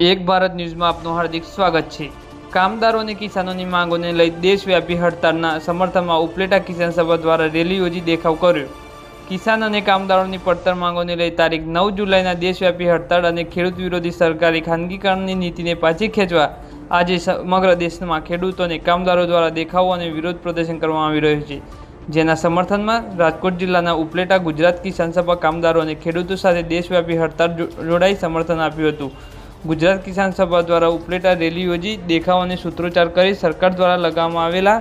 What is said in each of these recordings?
એક ભારત ન્યૂઝમાં આપનું હાર્દિક સ્વાગત છે. કામદારો અને કિસાનોની માંગોને લઈ દેશવ્યાપી હડતાળના સમર્થનમાં ઉપલેટા કિસાન સભા દ્વારા રેલી યોજી દેખાવ કર્યો. કિસાન અને કામદારોની પડતર માંગોને લઈ તારીખ નવ જુલાઈના દેશવ્યાપી હડતાળ અને ખેડૂત વિરોધી સરકારી ખાનગીકરણની નીતિને પાછી ખેંચવા આજે સમગ્ર દેશમાં ખેડૂતો અને કામદારો દ્વારા દેખાવો અને વિરોધ પ્રદર્શન કરવામાં આવી રહ્યું છે. જેના સમર્થનમાં રાજકોટ જિલ્લાના ઉપલેટા ગુજરાત કિસાન સભા કામદારો અને ખેડૂતો સાથે દેશવ્યાપી હડતાળ જોડાઈ સમર્થન આપ્યું હતું. ગુજરાત કિસાન સભા દ્વારા ઉપલેટા રેલી યોજી દેખાવ અને સૂત્રોચ્ચાર કરી સરકાર દ્વારા લગાવવામાં આવેલા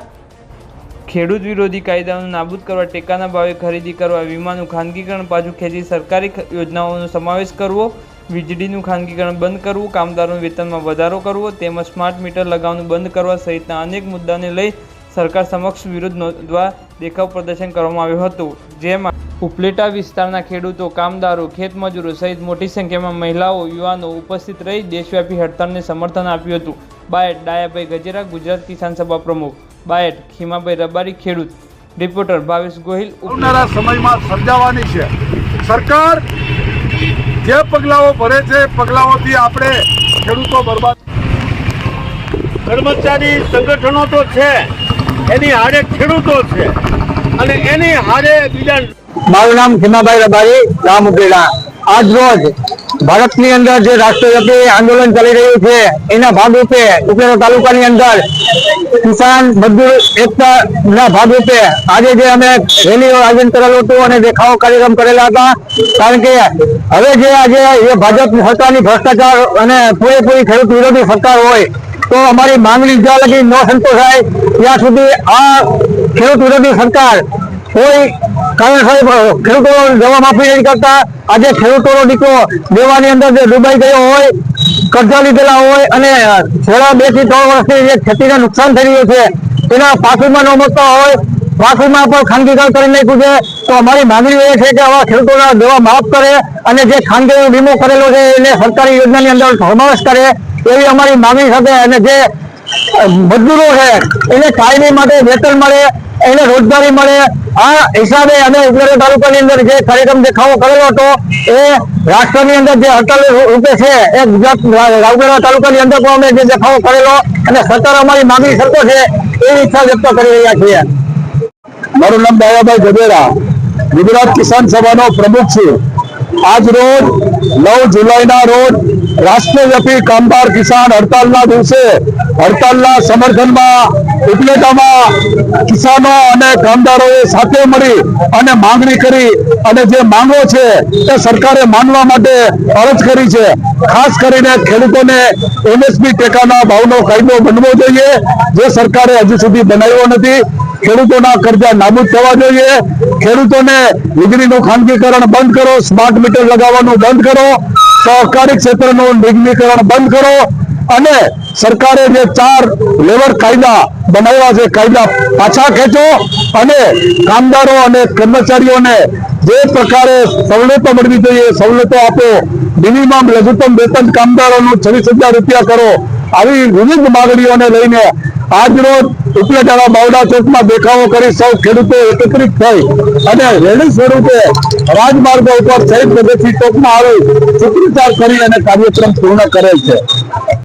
ખેડૂત વિરોધી કાયદાઓને નાબૂદ કરવા, ટેકાના ભાવે ખરીદી કરવા, વીમાનું ખાનગીકરણ પાછું ખેંચી સરકારી યોજનાઓનો સમાવેશ કરવો, વીજળીનું ખાનગીકરણ બંધ કરવું, કામદારોનું વેતનમાં વધારો કરવો તેમજ સ્માર્ટ મીટર લગાવવાનું બંધ કરવા સહિતના અનેક મુદ્દાને લઈ સરકાર સમક્ષ વિરોધ નોંધવા દેખાવ પ્રદર્શન કરવામાં આવ્યું હતું. જેમાં ઉપલેટા વિસ્તારના ખેડૂતો કામદારો ખેતમજૂરો સહિત મોટી સંખ્યામાં મહિલાઓ યુવાનો ઉપસ્થિત રહી દેશવ્યાપી હડતાળને સમર્થન આપ્યું હતું. બાયટ ડાયાભાઈ ગજેરા ગુજરાત કિસાન સભા પ્રમુખ. બાયટ ખીમાભાઈ રબારી ખેડૂત. રિપોર્ટર ભાવેશ ગોહિલ આવનારા સમયમાં સર્જાવાની છે. સરકાર જે પગલાઓ ભરે છે પગલાઓથી આપણે ખેડૂતો બરબાદ કર્મચારી સંગઠનો તો છે એની હારે ખેડૂતો છે અને એની હારે બીજા મારું નામ ખીમાભાઈ રબારી, ગામ ઉપલેટા આજ રોજ ભારતની અંદર જે રાષ્ટ્રવ્યાપી આંદોલન ચાલી રહ્યું છે, એના ભાગરૂપે ઉપલેટા તાલુકાની અંદર કિસાન મજદૂર એકતા ના ભાગરૂપે આજે જે અમે રેલીઓ આયોજન કરેલું હતું અને દેખાવો કાર્યક્રમ કરેલા હતા, કારણ કે હવે જે આજે એ ભાજપ સરકારની ભ્રષ્ટાચાર અને પૂરેપૂરી ખેડૂત વિરોધી સરકાર હોય, તો અમારી માંગણી જ્યાં લગી ન સંતોષાય, ત્યાં સુધી આ ખેડૂત વિરોધી સરકાર કોઈ કરતા. આજે ખેડૂતોનો નુકસાન થઈ છે, તેના પાકીમાં ન મળતા હોય પાકીમાં પણ ખાનગીકરણ કરી નાખ્યું છે. તો અમારી માંગણી એ છે કે આવા ખેડૂતોના દેવા માફ કરે અને જે ખાનગી વીમો કરેલો છે, એને સરકારી યોજનાની અંદર સમાવેશ કરે, એવી અમારી માંગણી સાથે અને જે મજદૂરો છે. એને કાયમી માટે વેતન મળે, એને રોજગારી મળે. આ હિસાબે અમે ઉપલેટા તાલુકાની અંદર જે કાર્યક્રમ દેખાવો કરેલો હતો, એ રાષ્ટ્રની અંદર જે હડતાલ રૂપે છે, એ ગુજરાત રાવગઢા તાલુકાની અંદર પણ અમે જે દેખાવો કરેલો અને સરકાર અમારી માંગણી સરકો છે, એ ઈચ્છા વ્યક્ત કરી રહ્યા છીએ. મારું નામ દાયાભાઈ ગજેરા ગુજરાત કિસાન સભાનો પ્રમુખ છું. આજ રોજ નવ જુલાઈના રોજ રાષ્ટ્રવ્યાપી કામદાર કિસાન હડતાલના દિવસે હડતાલના સમર્થનમાં, ઉપલેટામાં કિસાનો અને કામદારોએ સાથે મળી અને માંગણી કરી અને જે માંગો છે તે સરકારે માનવા માટે અરજ કરી છે. ખાસ કરીને ખેડૂતોને એમએસપી ટેકાના ભાવનો કાયદો બનવો જોઈએ, જે સરકારે હજુ સુધી બનાવ્યો નથી. ખેડૂતોના કરજા નાબૂદ થવા જોઈએ. ખેડૂતોને વીજળીનું ખાનગીકરણ બંધ કરો, સ્માર્ટ મીટર લગાવવાનું બંધ કરો, સહકારી ક્ષેત્રનું નિગમીકરણ બંધ કરો અને સરકારે જે ચાર લેબર કાયદા બનાવ્યા છે, કાયદા પાછા ખેંચો અને કામદારો અને કર્મચારીઓને જે પ્રકારે સવલતો મળવી જોઈએ, સવલતો આપો. મિનિમમ લઘુત્તમ વેતન કામદારોનું છવ્વીસ હજાર રૂપિયા કરો. આવી વિવિધ માંગણીઓને લઈને આજ રોજ ઉપલેટાના બાવડા ચોકમાં દેખાવો કરી સૌ ખેડૂતો એકત્રિત થઈ અને રેલી સ્વરૂપે રાજમાર્ગો ઉપર શહીદ પ્રગતિ ચોકમાં આવી સૂત્રોચ્ચાર કરી અને કાર્યક્રમ પૂર્ણ કરેલ છે.